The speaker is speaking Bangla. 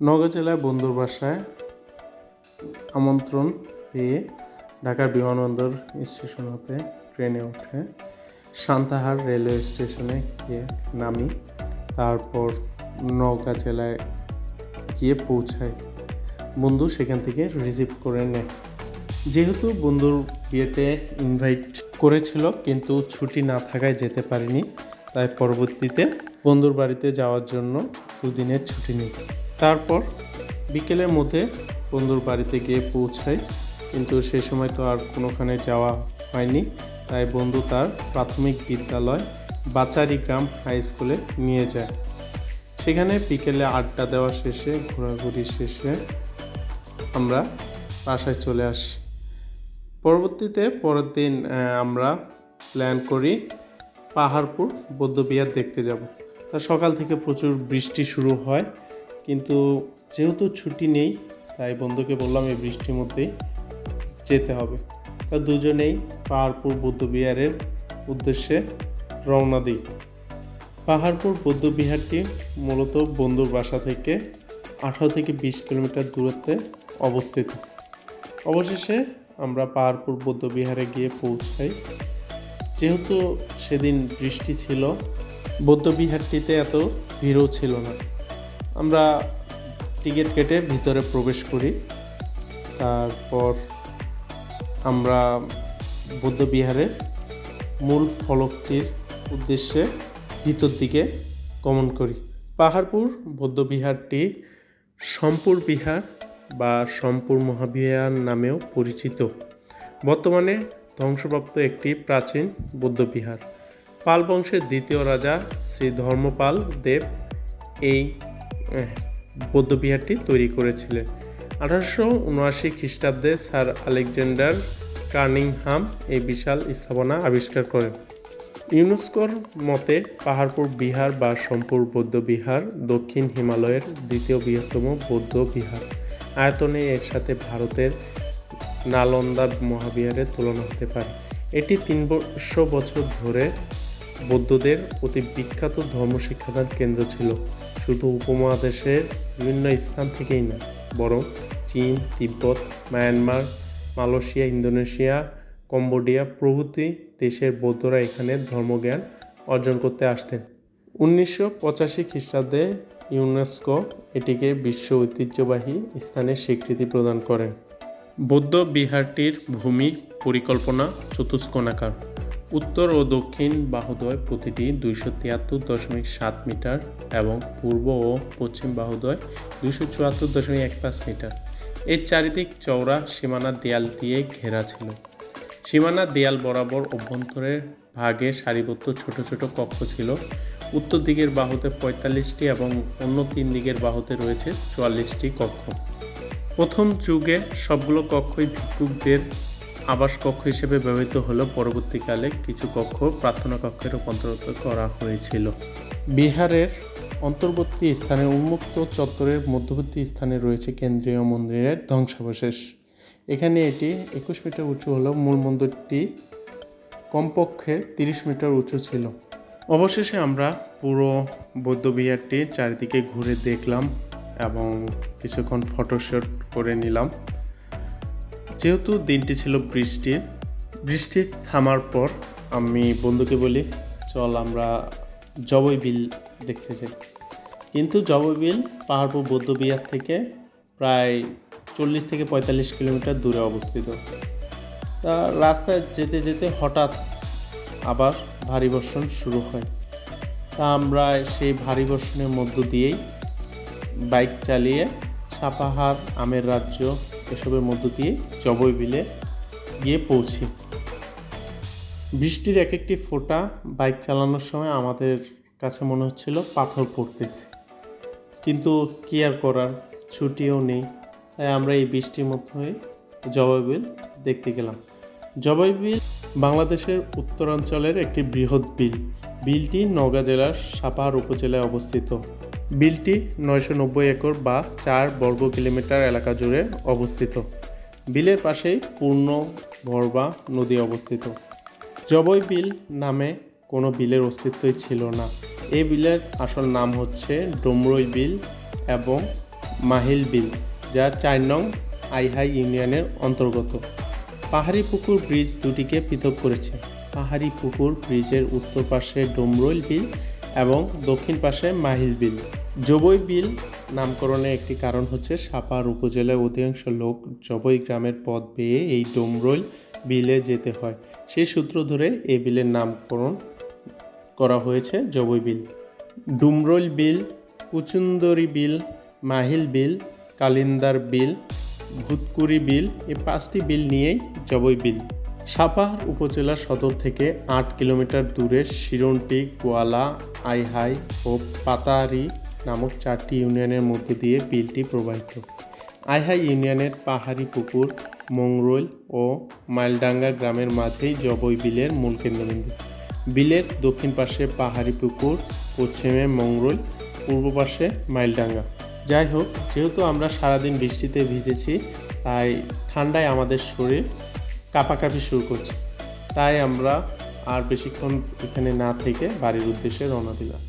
নওগাঁ জেলায় বন্ধুর বাসায় আমন্ত্রণ পেয়ে ঢাকার বিমানবন্দর স্টেশন হতে ট্রেনে উঠে সান্তাহার রেলওয়ে স্টেশনে গিয়ে নামি, তারপর নওগাঁ জেলায় গিয়ে পৌঁছাই। বন্ধু সেখান থেকে রিসিভ করে নেয় যেহেতু বন্ধুর বিয়েতে ইনভাইট করেছিল, কিন্তু ছুটি না থাকায় যেতে পারিনি, তাই পরবর্তীতে বন্ধুর বাড়িতে যাওয়ার জন্য দুদিনের ছুটি নিই। তারপর বিকেলের মধ্যে বন্ধুর বাড়িতে গিয়ে পৌঁছাই। কিন্তু সে সময় তো আর কোনোখানে যাওয়া হয়নি। তাই বন্ধু তার প্রাথমিক বিদ্যালয় বাচারি গ্রাম হাই স্কুলে নিয়ে যায়। সেখানে বিকেলে আড্ডা দেওয়া শেষে, ঘোরাঘুরি শেষে আমরা বাসায় চলে আসি। পরবর্তীতে পরের দিন আমরা প্ল্যান করি পাহাড়পুর বৌদ্ধবিহার দেখতে যাব। তা সকাল থেকে প্রচুর বৃষ্টি শুরু হয়। কিন্তু যেহেতু ছুটি নেই, তাই বন্ধুকে বললাম এই বৃষ্টির মধ্যেই যেতে হবে। তা দুজনেই পাহাড়পুর বৌদ্ধবিহারের উদ্দেশ্যে রওনা দিই। পাহাড়পুর বৌদ্ধবিহারটি মূলত বন্ধুর বাসা থেকে আঠারো থেকে বিশ কিলোমিটার দূরত্বে অবস্থিত। অবশেষে আমরা পাহাড়পুর বৌদ্ধবিহারে গিয়ে পৌঁছাই। যেহেতু সেদিন বৃষ্টি ছিল বৌদ্ধবিহারটিতে এত ভিড়ও ছিল না। আমরা টিকিট কেটে ভিতরে প্রবেশ করি। তারপর আমরা বৌদ্ধবিহারের মূল ফলকটির উদ্দেশ্যে ভিতর দিকে গমন করি। পাহাড়পুর বৌদ্ধবিহারটি সম্পুর বিহার বা সম্পুর মহাবিহার নামেও পরিচিত। বর্তমানে ধ্বংসপ্রাপ্ত একটি প্রাচীন বৌদ্ধবিহার পাল বংশের দ্বিতীয় রাজা শ্রী ধর্মপাল দেব এই বৌদ্ধবিহারটি তৈরি করেছিলেন। আঠারোশো উনআশি খ্রিস্টাব্দে স্যার আলেকজান্ডার কার্নিংহাম এই বিশাল স্থাপনা আবিষ্কার করেন। ইউনেস্কোর মতে পাহাড়পুর বিহার বা সম্পুর বৌদ্ধ বিহার দক্ষিণ হিমালয়ের দ্বিতীয় বৃহত্তম বৌদ্ধ বিহার। আয়তনে এর সাথে ভারতের নালন্দা মহাবিহারের তুলনা হতে পারে। এটি তিনশো বছর ধরে বৌদ্ধদের অতি বিখ্যাত ধর্ম শিক্ষাদান কেন্দ্র ছিল। শুধু উপমহাদেশের বিভিন্ন স্থান থেকেই না, বরং চীন, তিব্বত, মায়ানমার, মালয়েশিয়া, ইন্দোনেশিয়া, কম্বোডিয়া প্রভৃতি দেশের বৌদ্ধরা এখানে ধর্মজ্ঞান অর্জন করতে আসতেন। উনিশশো পঁচাশি খ্রিস্টাব্দে ইউনেস্কো এটিকে বিশ্ব ঐতিহ্যবাহী স্থানের স্বীকৃতি প্রদান করেন বৌদ্ধ বিহারটির ভূমি, পরিকল্পনা, চতুষ্কোণাকার। উত্তর ও দক্ষিণ বাহুদ্বয় প্রতিটি দুইশো তিয়াত্তর দশমিক সাত মিটার এবং পূর্ব ও পশ্চিম বাহুদ্বয় দুইশো চুয়াত্তর দশমিক এক পাঁচ মিটার। এর চারিদিক চওড়া সীমানা দেয়াল দিয়ে ঘেরা ছিল। সীমানা দেয়াল বরাবর অভ্যন্তরের ভাগে সারিবদ্ধ ছোট ছোট কক্ষ ছিল। উত্তর দিকের বাহুতে পঁয়তাল্লিশটি এবং অন্য তিন দিকের বাহুতে রয়েছে চুয়াল্লিশটি কক্ষ। প্রথম যুগে সবগুলো কক্ষই ভিক্ষুকদের আবাস কক্ষ হিসেবে ব্যবহৃত হলেও পরবর্তীকালে কিছু কক্ষ প্রার্থনা কক্ষে রূপান্তরিত করা হয়েছিল। বিহারের অন্তর্বর্তী স্থানে উন্মুক্ত চত্বরের মধ্যবর্তী স্থানে রয়েছে কেন্দ্রীয় মন্দিরের ধ্বংসাবশেষ। এখানে এটি একুশ মিটার উঁচু হলেও মূল মন্দিরটি কমপক্ষে তিরিশ মিটার উঁচু ছিল। অবশেষে আমরা পুরো বৌদ্ধবিহারটি চারিদিকে ঘুরে দেখলাম এবং কিছুক্ষণ ফটোশ্যুট করে নিলাম। যেহেতু দিনটি ছিল বৃষ্টির বৃষ্টি থামার পর আমি বন্ধুকে বলি, চল আমরা জবই বিল দেখতে যাই। কিন্তু জবই বিল পাহাড়পুর বৌদ্ধবিহার থেকে প্রায় চল্লিশ থেকে পঁয়তাল্লিশ কিলোমিটার দূরে অবস্থিত। তা রাস্তায় যেতে যেতে হঠাৎ আবার ভারী বর্ষণ শুরু হয়। তা আমরা সেই ভারী বর্ষণের মধ্য দিয়েই বাইক চালিয়ে সাপাহার আমের রাজ্য এসবের মধ্য দিয়ে জবই বিলে গিয়ে পৌঁছি। বৃষ্টির এক একটি ফোঁটা বাইক চালানোর সময় আমাদের কাছে মনে হচ্ছিল পাথর পড়তেছে। কিন্তু কি আর করার, ছুটিও নেই, তাই আমরা এই বৃষ্টির মধ্যে জবাই বিল দেখতে গেলাম। জবাই বিল বাংলাদেশের উত্তরাঞ্চলের একটি বৃহৎ বিল। বিলটি নওগাঁ জেলার সাপাহার উপজেলায় অবস্থিত। বিলটি নয়শো নব্বই একর বা চার বর্গ কিলোমিটার এলাকা জুড়ে অবস্থিত। বিলের পাশেই পূর্ণ ভরবা নদী অবস্থিত। জবই বিল নামে কোনো বিলের অস্তিত্বই ছিল না। এই বিলের আসল নাম হচ্ছে ডোমরই বিল এবং মাহিল বিল, যা চার নং আইহাই ইউনিয়নের অন্তর্গত। পাহাড়ি পুকুর ব্রিজ দুটিকে পৃথক করেছে। পাহাড়ি পুকুর ব্রিজের উত্তর পাশে ডোমরইল বিল এবং দক্ষিণ পাশে মাহিল বিল। জবই বিল নামকরণের একটি কারণ হচ্ছে সাপার উপজেলার অধিকাংশ লোক জবই গ্রামের পথ বেয়ে এই ডোমরইল বিলে যেতে হয়। সেই সূত্র ধরে এই বিলের নামকরণ করা হয়েছে জবই বিল। ডুমরইল বিল, কুচুন্দরি বিল, মাহিল বিল, কালিন্দার বিল, ভূতকুড়ি বিল এই পাঁচটি বিল নিয়েই জবই বিল। সাপাহার উপজেলা সদর থেকে আট কিলোমিটার দূরে শিরন্টি, গোয়ালা, আইহাই ও পাতারি নামক চারটি ইউনিয়নের মধ্য দিয়ে বিলটি প্রবাহিত। আইহাই ইউনিয়নের পাহাড়ি পুকুর, মংরোল ও মাইলডাঙ্গা গ্রামের মাঝেই জবই বিলের মূল কেন্দ্রবিন্দু। বিলের দক্ষিণ পাশে পাহাড়ি পুকুর, পশ্চিমে মংরৈল, পূর্ব পাশে মাইলডাঙ্গা যাই হোক যেহেতু আমরা সারাদিন বৃষ্টিতে ভিজেছি, তাই ঠান্ডায় আমাদের শরীর কাঁপাকাঁপি শুরু করছে। তাই আমরা আর বেশিক্ষণ এখানে না থেকে বাড়ির উদ্দেশ্যে রওনা দিলাম।